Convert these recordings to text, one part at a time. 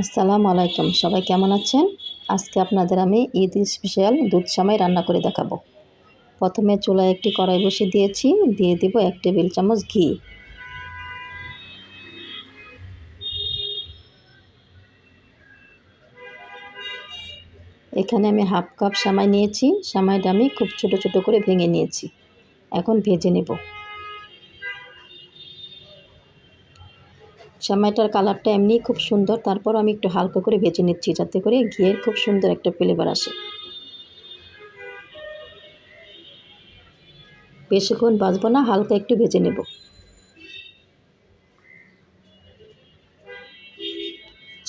আসসালামু আলাইকুম। সবাই কেমন আছেন? আজকে আপনাদের আমি ঈদ স্পেশাল দুধ সামাই রান্না করে দেখাবো। প্রথমে চুলায় একটি কড়াই বসিয়ে দিয়েছি, দিয়ে দিব এক টেবিল চামচ ঘি। এখানে আমি হাফ কাপ সামাই নিয়েছি। সামাইটা আমি খুব ছোট ছোট করে ভেঙে নিয়েছি। এখন ভেজে নেব। সামাইটার কালারটা এমনি খুব সুন্দর। তারপর আমি একটু হালকা করে ভেজে নিচ্ছি যাতে করে ঘিয়ের খুব সুন্দর একটা ফ্লেভার আসে। বেশিক্ষণ বাজবো না, হালকা একটু ভেজে নেব।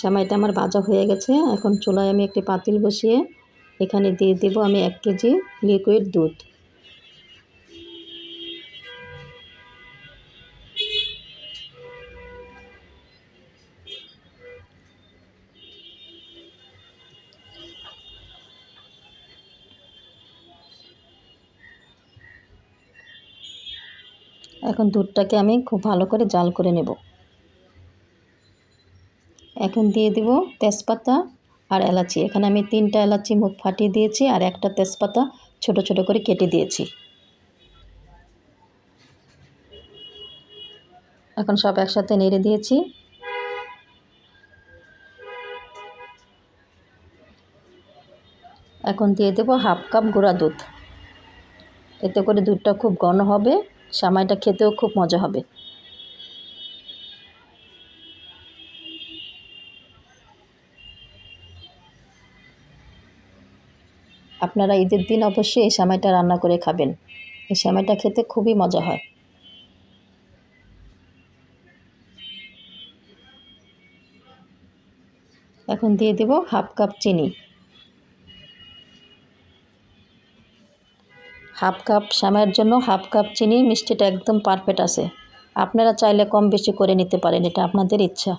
সামাইটা আমার ভাজা হয়ে গেছে। এখন চুলায় আমি একটি পাতিল বসিয়ে এখানে দিয়ে দেব আমি এক কেজি লিকুইড দুধ। এখন দুধটাকে আমি খুব ভালো করে জাল করে নেব। এখন দিয়ে দেব তেজপাতা আর এলাচি। এখানে আমি তিনটা এলাচি মুখ ফাটিয়ে দিয়েছি আর একটা তেজপাতা ছোট ছোট করে কেটে দিয়েছি। এখন সব একসাথে নেড়ে দিয়েছি। এখন দিয়ে দেব হাফ কাপ গুঁড়া দুধ। এতে করে দুধটা খুব ঘন হবে। সামাইটা খেতেও খুব মজা হবে। আপনারা ঈদের দিন অবশ্যই এই সামাইটা রান্না করে খাবেন। এই সামাইটা খেতে খুবই মজা হয়। এখন দিয়ে দেব হাফ কাপ চিনি। হাফ কাপ সামাইয়ের জন্য হাফ কাপ চিনি, মিষ্টিটা একদম পারফেক্ট আছে। আপনারা চাইলে কম বেশি করে নিতে পারেন, এটা আপনাদের ইচ্ছা।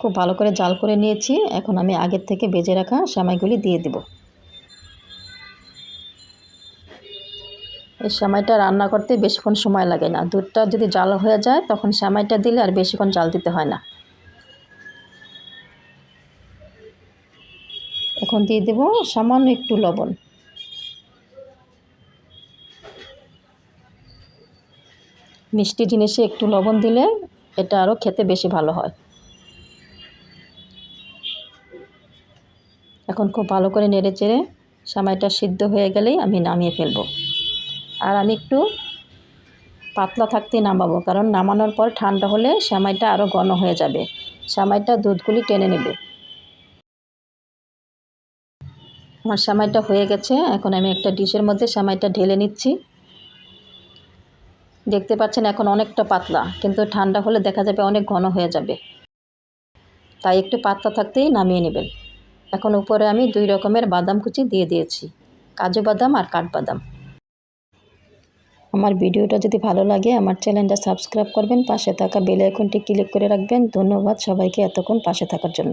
খুব ভালো করে জাল করে নিয়েছি। এখন আমি আগের থেকে বেজে রাখা সামাইগুলি দিয়ে দেব। এই সামাইটা রান্না করতে বেশিক্ষণ সময় লাগে না। দুধটা যদি জাল হয়ে যায়, তখন সামাইটা দিলে আর বেশিক্ষণ জাল দিতে হয় না। এখন দিয়ে দেব সামান্য একটু লবণ। মিষ্টি জিনিসে একটু লবণ দিলে এটা আরও খেতে বেশি ভালো হয়। এখন খুব ভালো করে নেড়ে চেড়ে সামাইটা সিদ্ধ হয়ে গেলেই আমি নামিয়ে ফেলব। আর আমি একটু পাতলা থাকতেই নামাবো, কারণ নামানোর পর ঠান্ডা হলে সামাইটা আরও ঘন হয়ে যাবে। সামাইটা দুধগুলি টেনে নেবে। আমার সামাইটা হয়ে গেছে, এখন আমি একটা ডিশের মধ্যে সামাইটা ঢেলে নিচ্ছি। দেখতে পাচ্ছেন এখন অনেকটা পাতলা, কিন্তু ঠান্ডা হলে দেখা যাবে অনেক ঘন হয়ে যাবে। তাই একটু পাতলা থাকতেই নামিয়ে নেবেন। এখন উপরে আমি দুই রকমের বাদাম কুচি দিয়ে দিয়েছি, কাজু বাদাম আর কাঠবাদাম আমার ভিডিওটা যদি ভালো লাগে, আমার চ্যানেলটা সাবস্ক্রাইব করবেন, পাশে থাকা বেল আইকনটি ক্লিক করে রাখবেন। ধন্যবাদ সবাইকে এতক্ষণ পাশে থাকার জন্য।